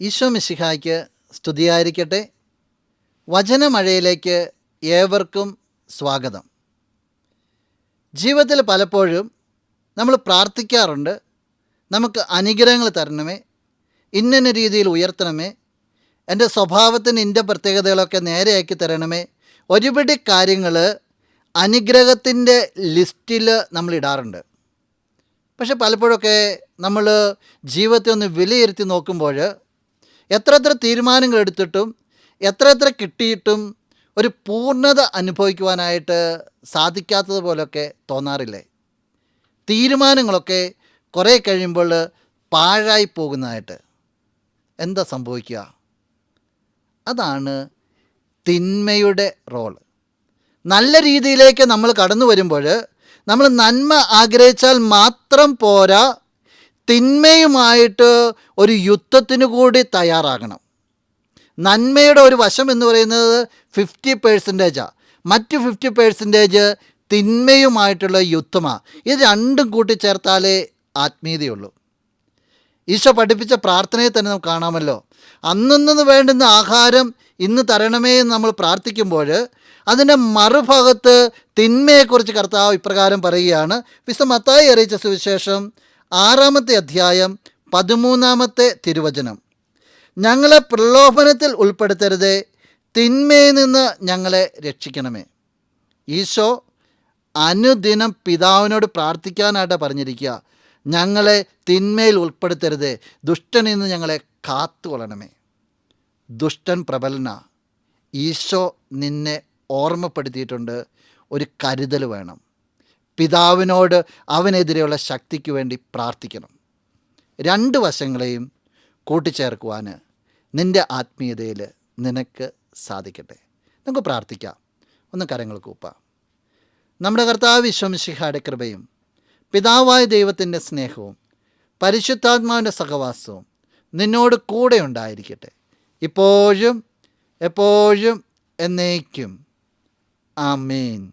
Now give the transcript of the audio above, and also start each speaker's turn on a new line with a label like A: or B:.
A: ഈശോ മിശിഹായ്ക്ക് സ്തുതിയായിരിക്കട്ടെ. വചനമഴയിലേക്ക് ഏവർക്കും സ്വാഗതം. ജീവിതത്തിൽ പലപ്പോഴും നമ്മൾ പ്രാർത്ഥിക്കാറുണ്ട്. നമുക്ക് അനുഗ്രഹങ്ങൾ തരണമേ. ഇന്ന രീതിയിൽ ഉയർത്തണമേ. എന്റെ സ്വഭാവത്തിന് ഇന്റെ പ്രത്യേകതകളൊക്കെ നേരെയാക്കി തരണമേ. ഒരുപിടി കാര്യങ്ങൾ അനുഗ്രഹത്തിന്റെ ലിസ്റ്റിൽ നമ്മൾ ഇടാറുണ്ട്. പക്ഷെ പലപ്പോഴൊക്കെ നമ്മൾ ജീവിതത്തെ ഒന്ന് വിലയിരുത്തി നോക്കുമ്പോൾ എത്ര എത്ര തീരുമാനങ്ങൾ എടുത്തിട്ടും എത്ര എത്ര കിട്ടിയിട്ടും ഒരു പൂർണത അനുഭവിക്കുവാനായിട്ട് സാധിക്കാത്തതുപോലൊക്കെ തോന്നാറില്ലേ? തീരുമാനങ്ങളൊക്കെ കുറേ കഴിയുമ്പോൾ പാഴായി പോകുന്നതായിട്ട് എന്താ സംഭവിക്കുക? അതാണ് തിന്മയുടെ റോൾ. നല്ല രീതിയിലേക്ക് നമ്മൾ കടന്നു വരുമ്പോൾ നമ്മൾ നന്മ ആഗ്രഹിച്ചാൽ മാത്രം പോരാ തിന്മയുമായിട്ട് ഒരു യുദ്ധത്തിന് കൂടി തയ്യാറാകണം. നന്മയുടെ ഒരു വശം എന്ന് പറയുന്നത് ഫിഫ്റ്റി പേഴ്സന്റേജാണ് മറ്റ് ഫിഫ്റ്റി പേഴ്സന്റേജ് തിന്മയുമായിട്ടുള്ള യുദ്ധമാണ് ഇത് രണ്ടും കൂട്ടിച്ചേർത്താലേ ആത്മീയതയുള്ളൂ. ഈശോ പഠിപ്പിച്ച പ്രാർത്ഥനയെ തന്നെ നമുക്ക് കാണാമല്ലോ. അന്നന്ന് വേണ്ടുന്ന ആഹാരം ഇന്ന് തരണമേ എന്ന് നമ്മൾ പ്രാർത്ഥിക്കുമ്പോൾ അതിന്റെ മറുഭാഗത്ത് തിന്മയെക്കുറിച്ച് കർത്താവ് ഇപ്രകാരം പറയുകയാണ്. വിശ്വ മത്തായി അറിയിച്ച സുവിശേഷം ആറാമത്തെ അധ്യായം പതിമൂന്നാമത്തെ തിരുവചനം. ഞങ്ങളെ പ്രലോഭനത്തിൽ ഉൾപ്പെടുത്തരുത് തിന്മയിൽ നിന്ന് ഞങ്ങളെ രക്ഷിക്കണമേ. ഈശോ അനുദിനം പിതാവിനോട് പ്രാർത്ഥിക്കാനായിട്ട് പറഞ്ഞിരിക്കുക ഞങ്ങളെ തിന്മയിൽ ഉൾപ്പെടുത്തരുത് ദുഷ്ടനിൽ നിന്ന് ഞങ്ങളെ കാത്തുകൊള്ളണമേ. ദുഷ്ടൻ പ്രബലന. ഈശോ നിന്നെ ഓർമ്മപ്പെടുത്തിയിട്ടുണ്ട് ഒരു കരുതൽ വേണം. പിതാവിനോട് അവനെതിരെയുള്ള ശക്തിക്ക് വേണ്ടി പ്രാർത്ഥിക്കണം. രണ്ട് വശങ്ങളെയും കൂട്ടിച്ചേർക്കുവാൻ നിന്റെ ആത്മീയതയിൽ നിനക്ക് സാധിക്കട്ടെ. നമുക്ക് പ്രാർത്ഥിക്കാം. ഒന്ന് കരങ്ങൾ കൂപ്പാം. നമ്മുടെ കർത്താവ് വിശ്വംശിഹയുടെ കൃപയും പിതാവായ ദൈവത്തിന്റെ സ്നേഹവും പരിശുദ്ധാത്മാവിന്റെ സഹവാസവും നിന്നോട് കൂടെ ഉണ്ടായിരിക്കട്ടെ. ഇപ്പോഴും എപ്പോഴും എന്നേക്കും. ആമേൻ.